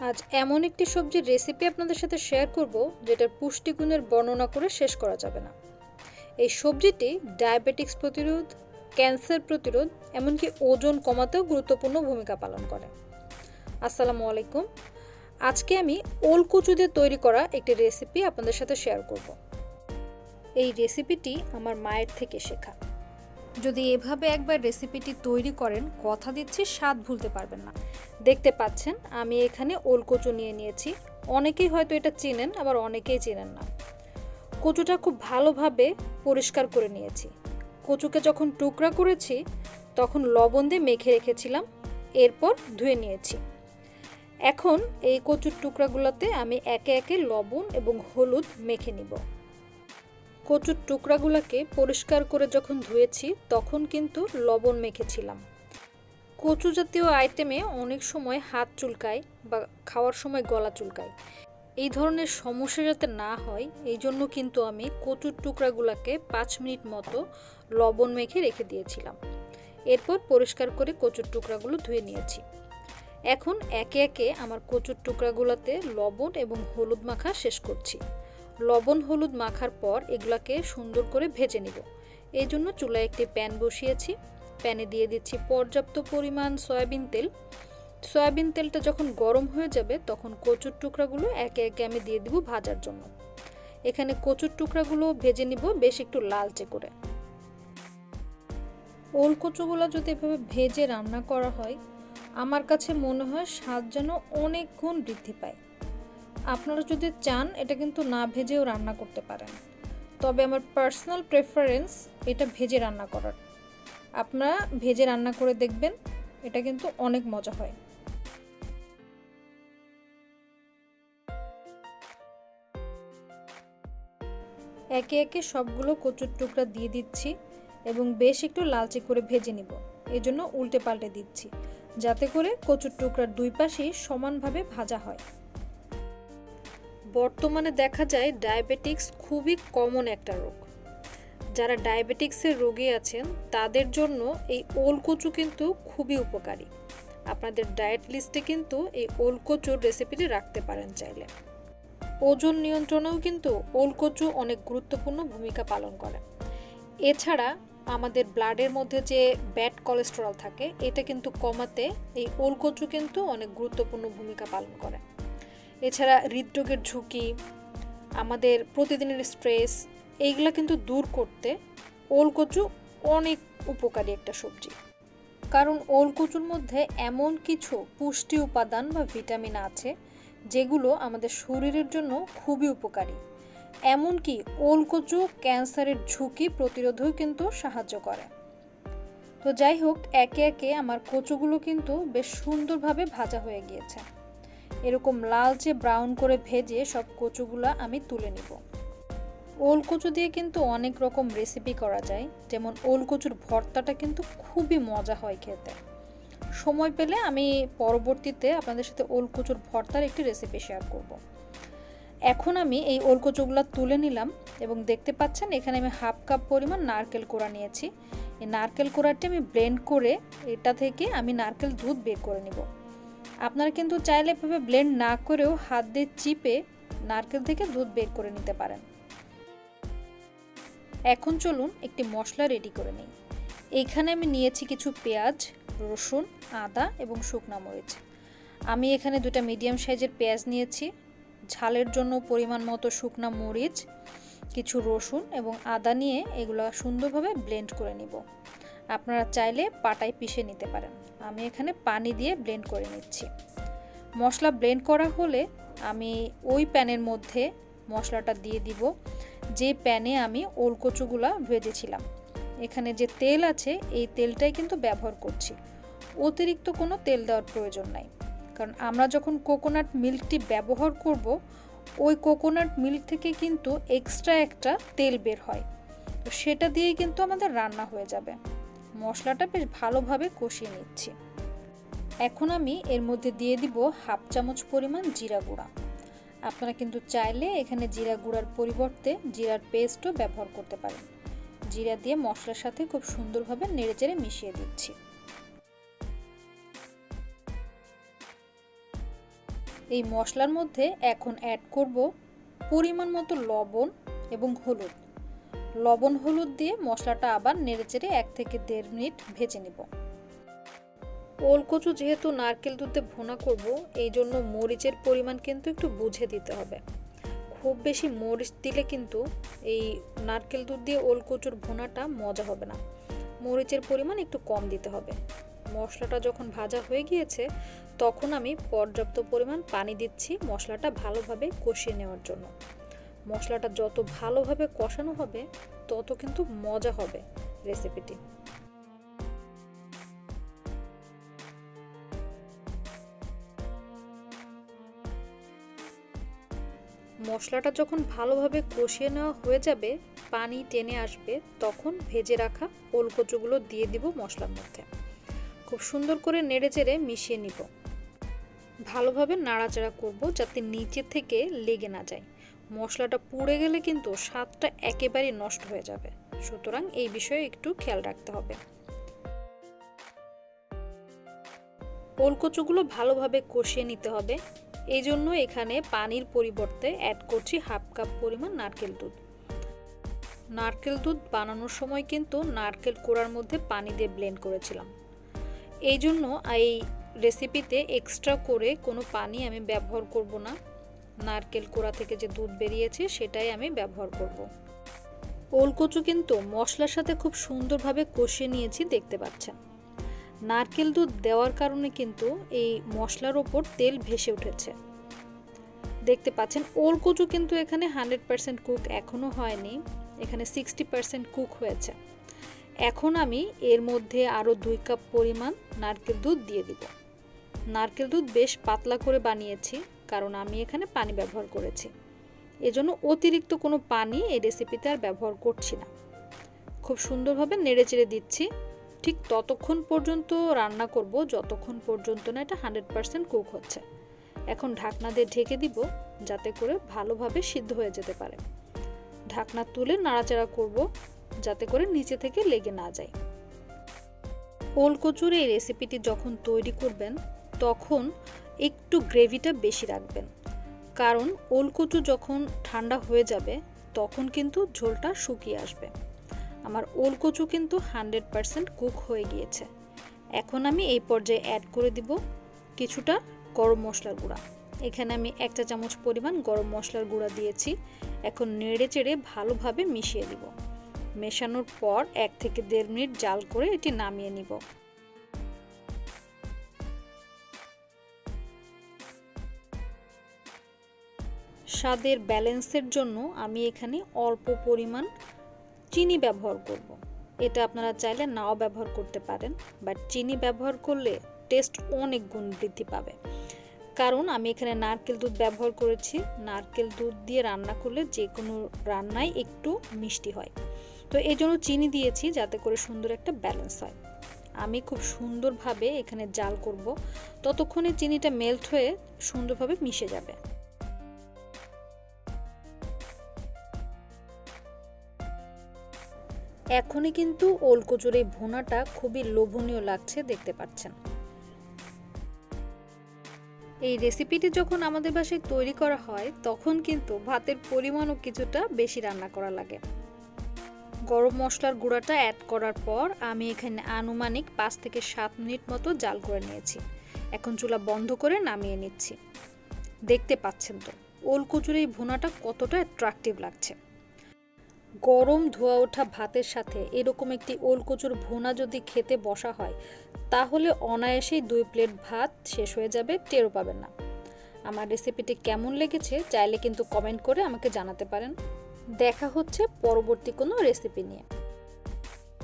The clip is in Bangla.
আজ এমন একটি সবজির রেসিপি আপনাদের সাথে শেয়ার করব, যেটার পুষ্টিগুণের বর্ণনা করে শেষ করা যাবে না। এই সবজিটি ডায়াবেটিক্স প্রতিরোধ ক্যান্সার প্রতিরোধ, এমনকি ওজন কমাতেও গুরুত্বপূর্ণ ভূমিকা পালন করে। আসসালামু আলাইকুম। আজকে আমি ওল কচু দিয়ে তৈরি করা একটি রেসিপি আপনাদের সাথে শেয়ার করব। এই রেসিপিটি আমার মায়ের থেকে শেখা। যদি এভাবে একবার রেসিপিটি তৈরি করেন, কথা দিচ্ছি, স্বাদ ভুলতে পারবেন না। দেখতে পাচ্ছেন, আমি এখানে ওল কচু নিয়ে নিয়েছি। অনেকেই হয়তো এটা চেনেন, আবার অনেকেই চেনেন না। কচুটা খুব ভালোভাবে পরিষ্কার করে নিয়েছি। কচুকে যখন টুকরা করেছি, তখন লবণ দিয়ে মেখে রেখেছিলাম, এরপর ধুয়ে নিয়েছি। এখন এই কচুর টুকরাগুলোতে আমি একে একে লবণ এবং হলুদ মেখে নিব। কচুর টুকরাগুলোকে পরিষ্কার করে যখন ধুয়েছি, তখন কিন্তু লবণ মেখেছিলাম। কচু জাতীয় আইটেমে অনেক সময় হাত চুলকায় বা খাওয়ার সময় গলা চুলকায়। এই ধরনের সমস্যা যাতে না হয়, এই জন্য কিন্তু আমি কচুর টুকরাগুলোকে পাঁচ মিনিট মতো লবণ মেখে রেখে দিয়েছিলাম। এরপর পরিষ্কার করে কচুর টুকরাগুলো ধুয়ে নিয়েছি। এখন একে একে আমার কচুর টুকরাগুলোতে লবণ এবং হলুদ মাখা শেষ করছি। লবণ হলুদ মাখার পর এগুলাকে সুন্দর করে ভেজে নিব। এই জন্য চুলায় একটি প্যান বসিয়েছি। প্যানে দিয়ে দিচ্ছি পর্যাপ্ত পরিমাণ সয়াবিন তেল। সয়াবিন তেলটা যখন গরম হয়ে যাবে, তখন কচুর টুকরাগুলো একে একে আমি দিয়ে দিব ভাজার জন্য। এখানে কচুর টুকরাগুলো ভেজে নিব বেশ একটু লালচে করে। ওল কচুগুলো যদি এভাবে ভেজে রান্না করা হয়, আমার কাছে মনে হয় স্বাদ যেন অনেক গুণ বৃদ্ধি পায়। আপনারা যদি চান, এটা কিন্তু না ভেজেও রান্না করতে পারেন। তবে আমার পার্সোনাল প্রেফারেন্স এটা ভেজে রান্না করার। আপনারা ভেজে রান্না করে দেখবেন, এটা কিন্তু অনেক মজা হয়। একে একে সবগুলো কচুর টুকরা দিয়ে দিচ্ছি এবং বেশ একটু লালচে করে ভেজে নিব। এজন্য উল্টে পাল্টে দিচ্ছি, যাতে করে কচুর টুকরার দুই পাশেই সমানভাবে ভাজা হয়। বর্তমানে দেখা যায় ডায়াবেটিক্স খুবই কমন একটা রোগ। যারা ডায়াবেটিক্সের রোগী আছেন, তাদের জন্য এই ওল কচু কিন্তু খুবই উপকারী। আপনাদের ডায়েট লিস্টে কিন্তু এই ওল কচুর রেসিপিটি রাখতে পারেন চাইলে। ওজন নিয়ন্ত্রণেও কিন্তু ওল কচু অনেক গুরুত্বপূর্ণ ভূমিকা পালন করে। এছাড়া আমাদের ব্লাডের মধ্যে যে ব্যাড কোলেস্টেরল থাকে, এটা কিন্তু কমাতে এই ওল কচু কিন্তু অনেক গুরুত্বপূর্ণ ভূমিকা পালন করে। এছাড়া হৃদরোগের ঝুঁকি, আমাদের প্রতিদিনের স্ট্রেস এইগুলো কিন্তু দূর করতে ওল কচু অনেক উপকারী একটা সবজি। কারণ ওল কচুর মধ্যে এমন কিছু পুষ্টি উপাদান বা ভিটামিন আছে, যেগুলো আমাদের শরীরের জন্য খুবই উপকারী। এমনকি ওল কচু ক্যান্সারের ঝুঁকি প্রতিরোধেও কিন্তু সাহায্য করে। তো যাই হোক, একে একে আমার কচুগুলো কিন্তু বেশ সুন্দরভাবে ভাজা হয়ে গিয়েছে। এরকম লালচে ব্রাউন করে ভেজে সব কচুগুলো আমি তুলে নিব। ওল কচু দিয়ে কিন্তু অনেক রকম রেসিপি করা যায়। যেমন ওল কচুর ভর্তাটা কিন্তু খুবই মজা হয় খেতে। সময় পেলে আমি পরবর্তীতে আপনাদের সাথে ওল কচুর ভর্তার একটি রেসিপি শেয়ার করব। এখন আমি এই ওল কচুগুলো তুলে নিলাম এবং দেখতে পাচ্ছেন এখানে আমি হাফ কাপ পরিমাণ নারকেল কোড়া নিয়েছি। এই নারকেল কোড়াটি আমি ব্লেন্ড করে এটা থেকে আমি নারকেল দুধ বের করে নিব। আপনারা কিন্তু চাইলে এভাবে ব্লেন্ড না করেও হাত দিয়ে চিপে নারকেল থেকে দুধ বের করে নিতে পারেন। এখন চলুন একটি মশলা রেডি করে নিই। এখানে আমি নিয়েছি কিছু পেঁয়াজ, রসুন, আদা এবং শুকনা মরিচ। আমি এখানে দুটা মিডিয়াম সাইজের পেঁয়াজ নিয়েছি। ঝালের জন্য পরিমাণ মতো শুকনা মরিচ, কিছু রসুন এবং আদা নিয়ে এগুলো সুন্দরভাবে ব্লেন্ড করে নিব। আপনারা চাইলে পাটায় পিষে নিতে পারেন। আমি এখানে পানি দিয়ে ব্লেন্ড করে নিচ্ছি। মশলা ব্লেন্ড করা হলে আমি ওই প্যানের মধ্যে মশলাটা দিয়ে দিব। যে প্যানে আমি ওল কচুগুলা ভেজেছিলাম। এখানে যে তেল আছে, এই তেলটাই কিন্তু ব্যবহার করছি। অতিরিক্ত কোনো তেল দেওয়ার প্রয়োজন নাই। কারণ আমরা যখন কোকোনাট মিল্কটি ব্যবহার করব, ওই কোকোনাট মিল্ক থেকে কিন্তু এক্সট্রা একটা তেল বের হয়। তো সেটা দিয়েই কিন্তু আমাদের রান্না হয়ে যাবে। মশলাটা বেশ ভালোভাবে কষিয়ে নিচ্ছি। এখন আমি এর মধ্যে দিয়ে দিব হাফ চামচ পরিমাণ জিরা গুঁড়া। আপনারা কিন্তু চাইলে এখানে জিরা গুঁড়ার পরিবর্তে জিরার পেস্টও ব্যবহার করতে পারেন। জিরা দিয়ে মশলার সাথে খুব সুন্দরভাবে নেড়েচেড়ে মিশিয়ে দিচ্ছি। এই মশলার মধ্যে এখন অ্যাড করব পরিমাণ মতো লবণ এবং হলুদ। লবণ, হলুদ দিয়ে মশলাটা আবার নেড়েচেড়ে এক থেকে দেড় মিনিট ভেজে নেব। ওল কচু যেহেতু নারকেল দুধে ভুনা করব, এই জন্য মরিচের পরিমাণ কিন্তু একটু বুঝে দিতে হবে। খুব বেশি মরিচ দিলে কিন্তু এই নারকেল দুধ দিয়ে ওল কচুর ভুনাটা মজা হবে না। মরিচের পরিমাণ একটু কম দিতে হবে। মশলাটা যখন ভাজা হয়ে গিয়েছে, তখন আমি পর্যাপ্ত পরিমাণ পানি দিচ্ছি মশলাটা ভালোভাবে কষিয়ে নেওয়ার জন্য। মশলাটা যত ভালোভাবে কষানো হবে, তত কিন্তু মজা হবে রেসিপিটি মশলাটা যখন ভালোভাবে কষিয়ে নেওয়া হয়ে যাবে, পানি টেনে আসবে, তখন ভেজে রাখা ওলকচুগুলো দিয়ে দিব মশলার মধ্যে। খুব সুন্দর করে নেড়ে চেড়ে মিশিয়ে নিব। ভালোভাবে নাড়াচাড়া করব যাতে নিচে থেকে লেগে না যায়। মশলাটা পুড়ে গেলে কিন্তু স্বাদটা একেবারেই নষ্ট হয়ে যাবে। সুতরাং এই বিষয়ে একটু খেয়াল রাখতে হবে। ওলকচুগুলো ভালোভাবে কষিয়ে নিতে হবে। এই জন্য এখানে পানির পরিবর্তে অ্যাড করছি হাফ কাপ পরিমাণ নারকেল দুধ। নারকেল দুধ বানানোর সময় কিন্তু নারকেল কোড়ার মধ্যে পানি দিয়ে ব্লেন্ড করেছিলাম। এই জন্য এই রেসিপিতে এক্সট্রা করে কোনো পানি আমি ব্যবহার করব না। নারকেল কোড়া থেকে যে দুধ বেরিয়েছে, সেটাই আমি ব্যবহার করব। ওলকচু কিন্তু মশলার সাথে খুব সুন্দরভাবে কষিয়ে নিয়েছি, দেখতে পাচ্ছেন। নারকেল দুধ দেওয়ার কারণে কিন্তু এই মশলার ওপর তেল ভেসে উঠেছে। দেখতে পাচ্ছেন, ওল কচু কিন্তু এখানে হান্ড্রেড পারসেন্ট কুক এখনও হয়নি, এখানে সিক্সটি পারসেন্ট কুক হয়েছে। এখন আমি এর মধ্যে আরও দুই কাপ পরিমাণ নারকেল দুধ দিয়ে দিব। নারকেল দুধ বেশ পাতলা করে বানিয়েছি কারণ আমি এখানে পানি ব্যবহার করেছি। এজন্য অতিরিক্ত কোনো পানি এই রেসিপিতে আর ব্যবহার করছি না। খুব সুন্দরভাবে নেড়ে চেড়ে দিচ্ছি। ঠিক ততক্ষণ পর্যন্ত রান্না করব, যতক্ষণ পর্যন্ত না এটা হান্ড্রেড পারসেন্ট কুক হচ্ছে। এখন ঢাকনা দিয়ে ঢেকে দিব, যাতে করে ভালোভাবে সিদ্ধ হয়ে যেতে পারে। ঢাকনা তুলে নাড়াচাড়া করব, যাতে করে নিচে থেকে লেগে না যায়। ওল কচুর এই রেসিপিটি যখন তৈরি করবেন, তখন একটু গ্রেভিটা বেশি রাখবেন। কারণ ওলকচু যখন ঠান্ডা হয়ে যাবে, তখন কিন্তু ঝোলটা শুকিয়ে আসবে। আমার ওলকচু কিন্তু হান্ড্রেড পারসেন্ট কুক হয়ে গিয়েছে। এখন আমি এই পর্যায়ে অ্যাড করে দিব কিছুটা গরম মশলার গুঁড়া। এখানে আমি এক চা চামচ পরিমাণ গরম মশলার গুঁড়া দিয়েছি। এখন নেড়ে চেড়ে ভালোভাবে মিশিয়ে দিব। মেশানোর পর এক থেকে দেড় মিনিট জাল করে এটি নামিয়ে নিব। স্বাদের ব্যালেন্সের জন্য আমি এখানে অল্প পরিমাণ চিনি ব্যবহার করব। এটা আপনারা চাইলে নাও ব্যবহার করতে পারেন বাট চিনি ব্যবহার করলে টেস্ট অনেক গুণ বৃদ্ধি পাবে। কারণ আমি এখানে নারকেল দুধ ব্যবহার করেছি। নারকেল দুধ দিয়ে রান্না করলে যে কোনো রান্নায় একটু মিষ্টি হয়। তো এই জন্য চিনি দিয়েছি যাতে করে সুন্দর একটা ব্যালেন্স হয়। আমি খুব সুন্দরভাবে এখানে জাল করব। ততক্ষণে চিনিটা মেল্ট হয়ে সুন্দরভাবে মিশে যাবে। এখনই কিন্তু ওল কচুর এই ভুনাটা খুবই লোভনীয় লাগছে দেখতে পাচ্ছেন। এই রেসিপিটি যখন আমাদের বাসায় তৈরি করা হয়, তখন কিন্তু ভাতের পরিমাণও কিছুটা বেশি রান্না করা লাগে। গরম মশলার গুঁড়াটা অ্যাড করার পর আমি এখানে আনুমানিক পাঁচ থেকে সাত মিনিট মতো জাল করে নিয়েছি। এখন চুলা বন্ধ করে নামিয়ে নিচ্ছি। দেখতে পাচ্ছেন তো ওল কচুর এই ভুনাটা কতটা অ্যাট্রাকটিভ লাগছে। গরম ধোয়া ওঠা ভাতের সাথে এরকম একটি ওলকচুর ভোনা যদি খেতে বসা হয়, তাহলে অনায়াসেই দুই প্লেট ভাত শেষ হয়ে যাবে, টেরও পাবেন না। আমার রেসিপিটি কেমন লেগেছে চাইলে কিন্তু কমেন্ট করে আমাকে জানাতে পারেন। দেখা হচ্ছে পরবর্তী কোনো রেসিপি নিয়ে।